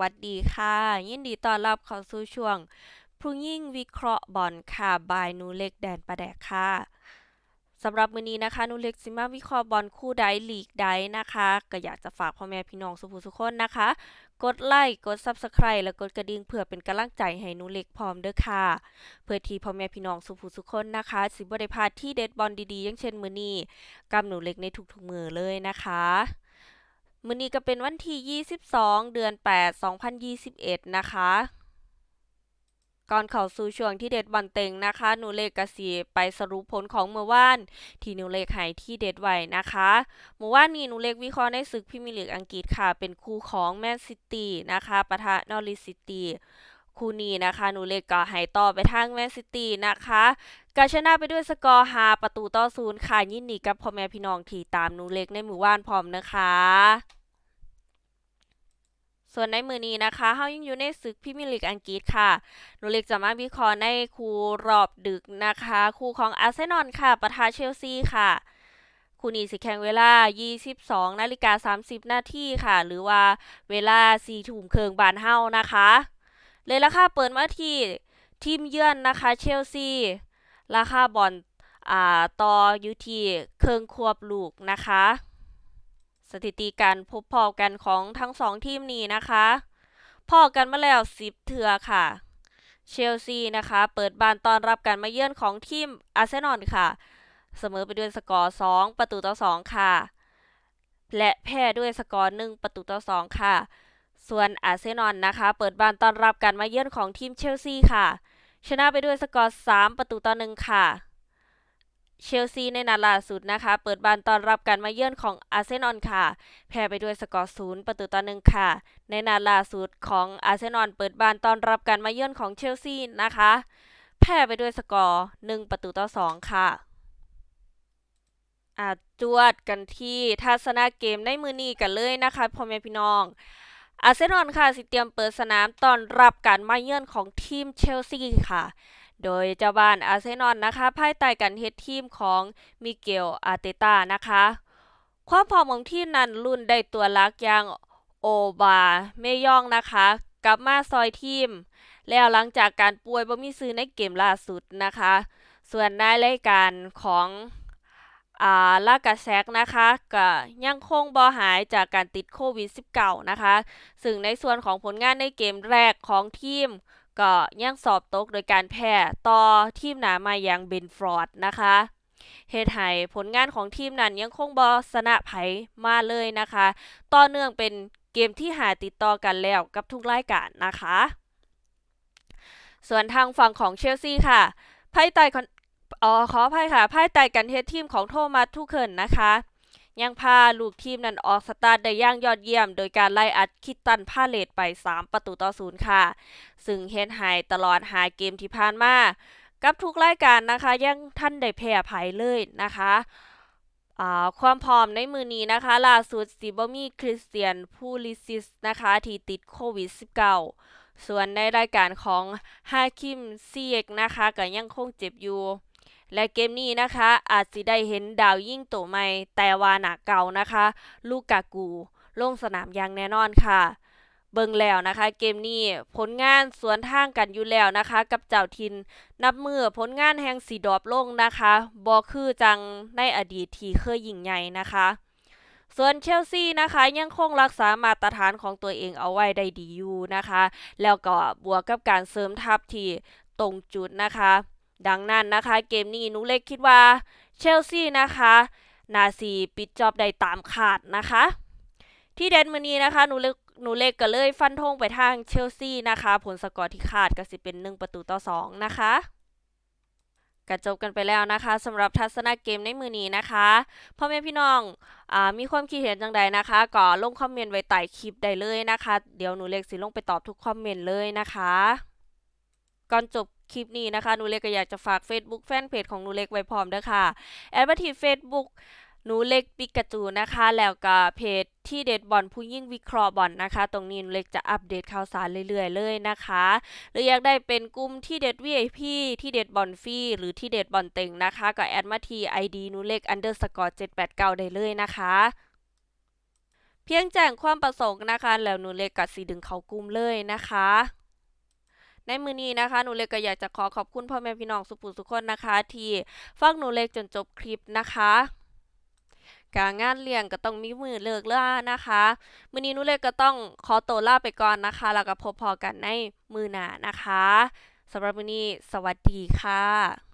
วัสดีค่ะ ยินดีต้อนรับเข้าสู่ช่วงผู้ยิ่งวิเคราะห์บอลค่ะบายนูเล็กแดนประแดกค่ะสำหรับมื้อนี้นะคะนูเล็กสิมาวิเคราะห์บอลคู่ใดลีกใดนะคะ ก็อยากจะฝากพ่อแม่พี่น้องสุภุสุคนนะคะ กดไลค์กด Subscribe และกดกระดิ่งเพื่อเป็นกำลังใจให้นูเล็กพร้อมเด้อค่ะ เพื่อที่พ่อแม่พี่น้องสุภุสุคนนะคะ สิบ่ได้พลาดที่เด็ดบอลดีๆอย่างเช่นมื้อนี้กับหนูเล็กในทุกๆมือเลยนะคะ มื้อนี้ก็เป็นวันที่22 เดือน 8 2021 นะคะ ก่อนเข้าสู่ช่วงที่เด็ดบอลเต็งนะคะ หนูเลขกสีไปสรุปผลของเมื่อวานที่หนูเลขให้ที่เด็ดไว้นะคะ เมื่อวานนี้หนูเลขวิเคราะห์ในศึกพรีเมียร์ลีกอังกฤษค่ะ เป็นคู่ของแมนซิตี้นะคะปะทะนอริซิตี้คู่นี้นะคะหนูเลขก็ให้ต่อไปทางแมนซิตี้นะคะก็ชนะไปด้วยสกอร์5ประตูต่อ0ค่ะยินดีกับพ่อแม่พี่น้องที่ตามหนูเล็กในมือว่านพร้อมนะคะ ส่วนในมือนี้นะคะเฮายังอยู่ในศึกพรีเมียร์ลีกอังกฤษค่ะหนูเล็กจะมาวิเคราะห์ในคู่รอบดึกนะคะ คู่ของอาร์เซนอลค่ะปะทะเชลซีค่ะคู่นี้สิแข่งเวลา 22นาฬิกา30 นาทีค่ะ หรือว่าเวลา4ทุ่มครึ่งบานเฮานะคะ เลยราคาเปิดมาที่ทีมเยือนนะคะเชลซี ราคาบอลอ่าต่ออยู่ที่เครื่องควบลูกนะคะ สถิติการพบพอกันของทั้งสองทีมนี้นะคะพอกันมาแล้ว10เทือค่ะ เชลซีนะคะ เปิดบ้านต้อนรับการมาเยือนของทีมอาร์เซนอลค่ะ เสมอไปด้วยสกอร์2ประตูต่อ2ค่ะ และแพ้ด้วยสกอร์1ประตูต่อ2ค่ะ ส่วนอาร์เซนอลนะคะ เปิดบ้านต้อนรับการมาเยือนของทีมเชลซีค่ะ ชนะไปด้วยสกอร์3ประตูต่อ1ค่ะ เชลซีในนัดล่าสุดนะคะ เปิดบานต้อนรับการมาเยือนของอาร์เซนอลค่ะ แพ้ไปด้วยสกอร์0ประตูต่อ1ค่ะ ในนัดล่าสุดของอาร์เซนอลเปิดบานต้อนรับการมาเยือนของเชลซีนะคะ แพ้ไปด้วยสกอร์1ประตูต่อ2ค่ะอาจวดกันที่ทัศนาเกมในมือนี้กันเลยนะคะพ่อแม่พี่น้อง อาร์เซนอลค่ะ สิเตรียมเปิดสนามต้อนรับการมาเยือนของทีมเชลซีค่ะ โดยเจ้าบ้านอาร์เซนอลนะคะ ภายใต้การเฮดทีมของมิเกลอาร์เตตานะคะ ความพร้อมของทีมนั้นรุ่นได้ตัวลักอย่างโอบาเมยองนะคะ กลับมาซอยทีม แล้วหลังจากการป่วยบ่มีซื้อในเกมล่าสุดนะคะ ส่วนในรายการของอ่าลากาแซกนะคะก็ยังคงบ่หายจากการติดโควิด -19 นะคะ ซึ่งในส่วนของผลงานในเกมแรกของทีม ก็ยังสอบตกโดยการแพ้ต่อทีมหนามาอย่างเบนฟรอดนะคะเฮ็ดให้ผลงานของทีมนั้นยังคงบ่ชนะไผมาเลยนะคะ ต่อเนื่องเป็นเกมที่หาติดต่อกันแล้วกับทุกรายการนะคะ ส่วนทางฝั่งของเชลซีค่ะภายใต้อ๋อขออภัยค่ะภายใต้การเฮดทีมของโทมัสทูเคิลนะคะ ยังพาลูกทีมนั้นออกสตาร์ทได้ย่างยอดเยี่ยม โดยการไล่อัดคิดตันพาเลตไป 3 ประตูต่อศูนย์ค่ะ ซึ่งเฮ็ดให้ตลอดหาเกมที่ผ่านมา กับทุกรายการนะคะ ยังท่านได้แพ้ภัยเลยนะคะความพร้อมในมือนี้นะคะล่าสุดสิบมีคริสเตียนพูลิซิสนะคะที่ติดโควิด -19 ส่วนในรายการของฮาคิมซีเอกนะคะก็ยังคงเจ็บอยู่ และเกมนี้นะคะ อาจสิได้เห็นดาวยิ่งโตใหม่ แต่ว่าหนาเก่านะคะ ลูกกากูลงสนามอย่างแน่นอนค่ะ เบิ่งแล้วนะคะ เกมนี้ผลงานสวนทางกันอยู่แล้วนะคะ กับเจ้าทิน นับมือผลงานแห่งสีดอบลงนะคะบอคือจังในอดีตที่เคยยิ่งใหญ่นะคะส่วนเชลซีนะคะยังคงรักษามาตรฐานของตัวเองเอาไว้ได้ดีอยู่นะคะ แล้วก็บวกกับการเสริมทัพที่ตรงจุดนะคะ ดังนั้นนะคะ เกมนี้หนูเล็กคิดว่าเชลซีนะคะนาซีปิดจอบได้ตามขาดนะคะ ที่เดนมือนี้นะคะหนูเล็กหนูเล็กก็เลยฟันธงไปทางเชลซีนะคะ ผลสกอร์ที่ขาดก็สิเป็น 1 ประตูต่อ 2 นะคะก็จบกันไปแล้วนะคะสำหรับทัศนเกมในมือนี้นะคะพ่อแม่พี่น้องอมีความคิดเห็นจังใดนะคะก็ลงคอมเมนต์ไว้ใต้คลิปได้เลยนะคะ เดี๋ยวหนูเล็กสิลงไปตอบทุกคอมเมนต์เลยนะคะ ก่อนจบคลิปนี้นะคะหนูเล็กก็อยากจะฝาก Facebook แฟนเพจของหนูเล็กไว้พร้อมด้วยค่ะแอดมาที่ Facebook หนูเล็กปิกาจูนะคะ แล้วก็เพจที่เด็ดบอลผู้ยิ่งวิเคราะห์บอลนะคะ ตรงนี้หนูเล็กจะอัปเดตข่าวสารเรื่อยๆเลยนะคะ หรืออยากได้เป็นกลุ่มที่เด็ด VIP ที่เด็ดบอลฟรีหรือที่เด็ดบอลเต็งนะคะ ก็แอดมาที ID หนูเล็ก underscore 789 ได้เลยนะคะเพียงแจ้งความประสงค์นะคะ แล้วหนูเล็กก็สิดึงเขากลุ่มเลยนะคะ ในมือนี้นะคะ หนูเล็กก็อยากจะขอขอบคุณพ่อแม่พี่น้องสุขุสุกคนนะคะ ที่ฟังหนูเล็กจนจบคลิปนะคะการงานเลี้ยงก็ต้องมีมือเลิกเล่านะคะมือนี้หนูเล็กก็ต้องขอตัวลาไปก่อนนะคะ แล้วก็พบพอกันในมือหน้านะคะสำหรับมือนี้สวัสดีค่ะ